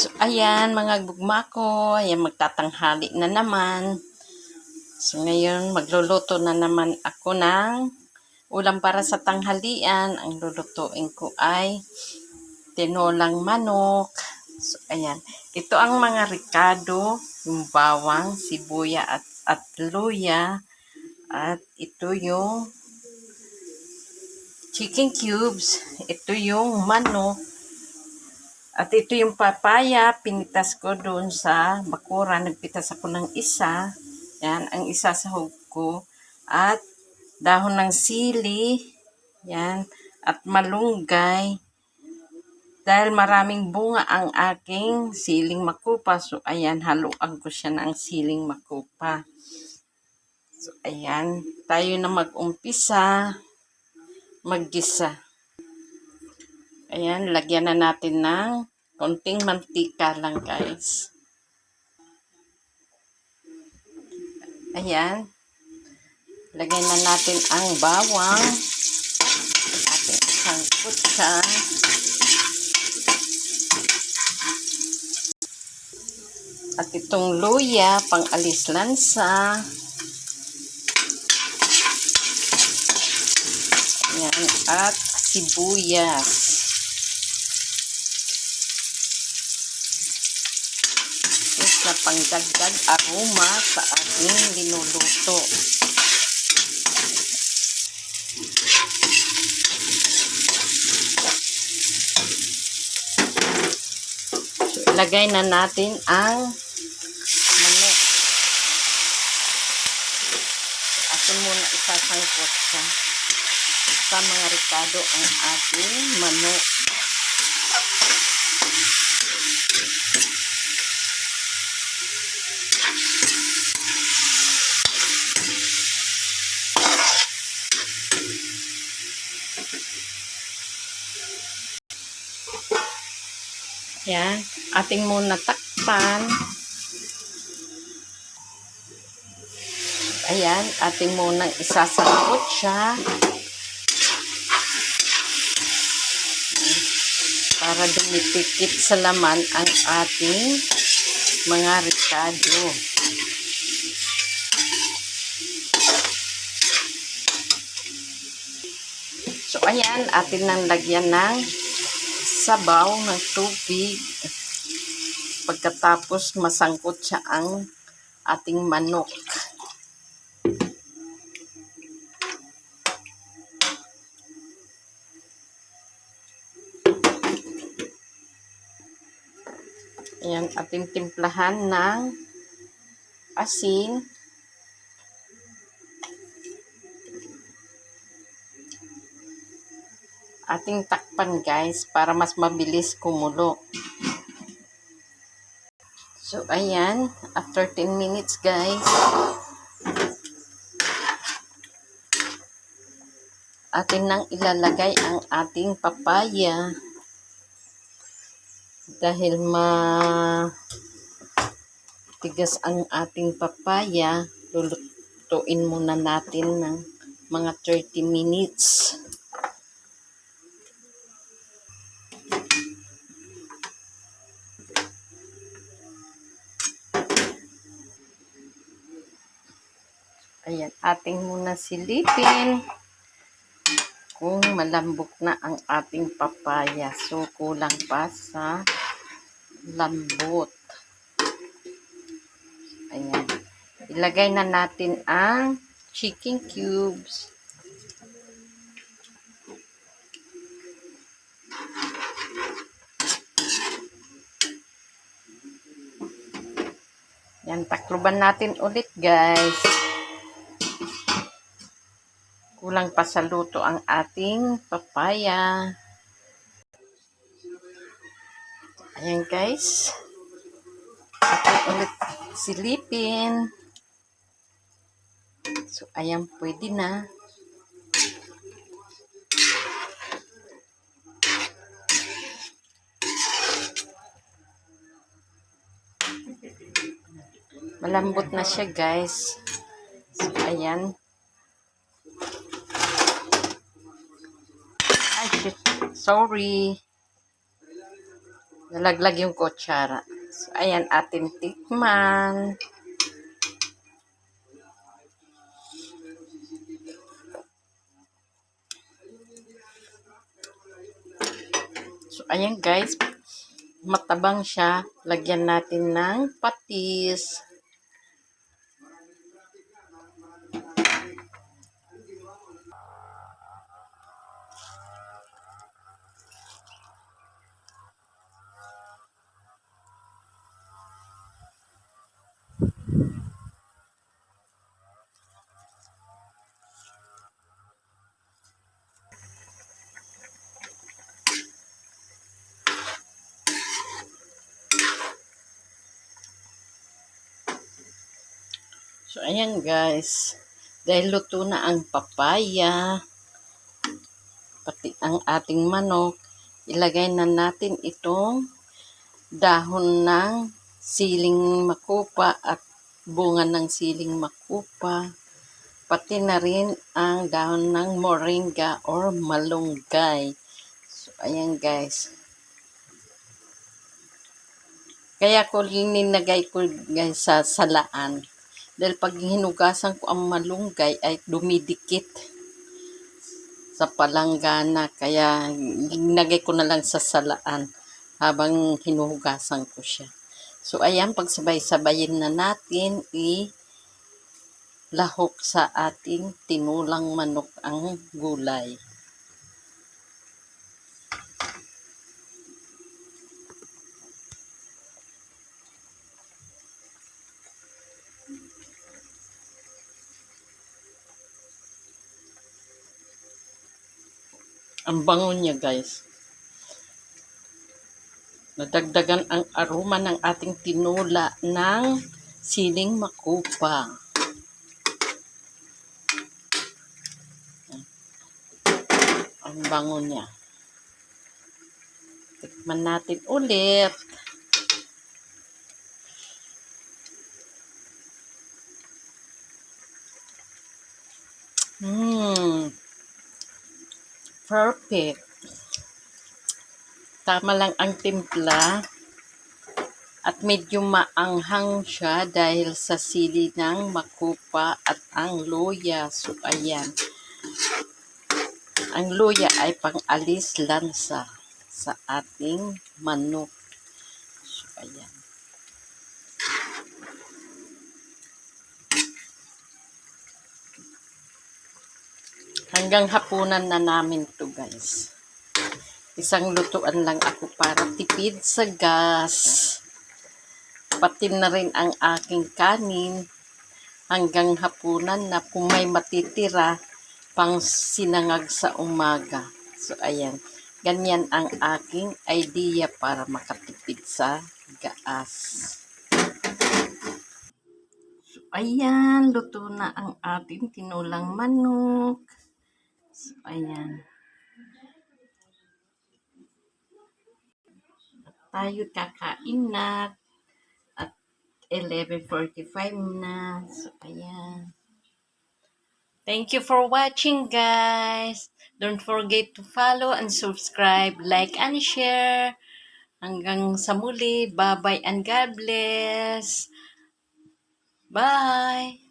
So, ayan, mga gugma ko. Ayan, magtatanghali na naman. So, ngayon, magluluto na naman ako ng ulam para sa tanghalian. Ang lulutuin ko ay tinolang manok. So, ayan. Ito ang mga ricado, yung bawang, sibuya at, at luya. At ito yung chicken cubes. Ito yung manok. At ito yung papaya, pinitas ko doon sa bakura. Nagpitas ako ng isa. Yan, ang isa sa hug ko. At dahon ng sili. Yan. At malunggay. Dahil maraming bunga ang aking siling makupa. So, ayan, haluan ko siya ng siling makupa. So, ayan. Tayo na mag-umpisa. Maggisa. Ayan, lagyan na natin ng konting mantika lang guys. Ayan. Lagyan na natin ang bawang. Ating sangkot siya. At itong luya, pang alis lansa. Ayan, at sibuyas. Yes, na pangdagdag aroma sa ating linuluto. So, ilagay na natin ang manok. Atin muna isasangkot siya sa mga ricado ang ating manok. Yan. Ating muna takpan. Ayan. Ating muna isasangkot siya. Para dumipikit sa laman ang ating mga ricado. So, ayan. Atin nang lagyan ng sabaw ng tubig. Pagkatapos masangkot siya ang ating manok. Ayan, ating timplahan ng asin. Ating takpan guys para mas mabilis kumulo. So, ayan. After 10 minutes guys. Atin nang ilalagay ang ating papaya. Dahil ma tigas ang ating papaya, lulutuin muna natin ng mga 30 minutes. Ayan, ating muna silipin kung malambot na ang ating papaya. So, kulang pa sa lambot. Ayan. Ilagay na natin ang chicken cubes. Yan, takluban natin ulit guys. Kulang pa sa luto ang ating papaya. Ayan guys. Atin ulit silipin. So, ayan, pwede na. Malambot na siya guys. So, ayan. Ay, shit. Sorry. Nalaglag yung kutsara. So, ayan, atin tikman. So, ayan guys. Matabang siya. Lagyan natin ng patis. So, ayan guys. Dahil luto na ang papaya, pati ang ating manok, ilagay na natin itong dahon ng siling makupa at bunga ng siling makupa. Pati na rin ang dahon ng moringa or malunggay. So, ayan guys. Kaya ko linagay ko guys sa salaan. Dahil pag hinugasan ko ang malunggay ay dumidikit sa palanggana. Kaya linagay ko na lang sa salaan habang hinuhugasan ko siya. So ayan, pagsabay-sabayin na natin i lahok sa ating tinulang manok ang gulay. Ang bango niya guys. Nadagdagan ang aroma ng ating tinula ng siling makupa. Ang bango niya. Tikman natin ulit. Mmm. Perfect. Tama lang ang timpla. At medyo maanghang siya dahil sa sili ng makupa at ang luya. So, ayan. Ang luya ay pang-alis lansa sa ating manok. So, ayan. Hanggang hapunan na namin to guys. Isang lutuan lang ako para tipid sa gas. Pati na rin ang aking kanin hanggang hapunan na kung may matitira pang sinangag sa umaga. So, ayan. Ganyan ang aking idea para makatipid sa gas. So, ayan. Luto na ang ating tinulang manok. So, ayan. Tayo kakain na. At 11.45 na. So, ayan. Thank you for watching, guys. Don't forget to follow and subscribe, like and share. Hanggang sa muli. Bye-bye and God bless. Bye!